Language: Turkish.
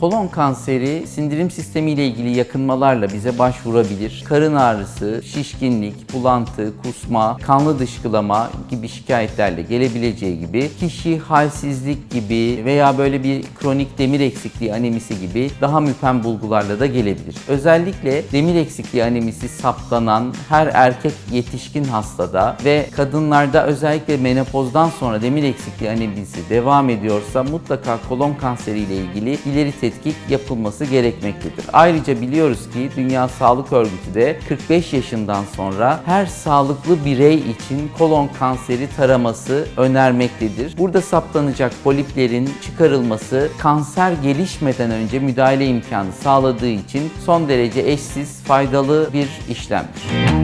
Kolon kanseri sindirim sistemi ile ilgili yakınmalarla bize başvurabilir. Karın ağrısı, şişkinlik, bulantı, kusma, kanlı dışkılama gibi şikayetlerle gelebileceği gibi kişi halsizlik gibi veya böyle bir kronik demir eksikliği anemisi gibi daha müpem bulgularla da gelebilir. Özellikle demir eksikliği anemisi saptanan her erkek yetişkin hastada ve kadınlarda özellikle menopozdan sonra demir eksikliği anemisi devam ediyorsa mutlaka kolon kanseri ile ilgili ileri tetkik yapılması gerekmektedir. Ayrıca biliyoruz ki Dünya Sağlık Örgütü de 45 yaşından sonra her sağlıklı birey için kolon kanseri taraması önermektedir. Burada saptanacak poliplerin çıkarılması kanser gelişmeden önce müdahale imkanı sağladığı için son derece eşsiz, faydalı bir işlemdir.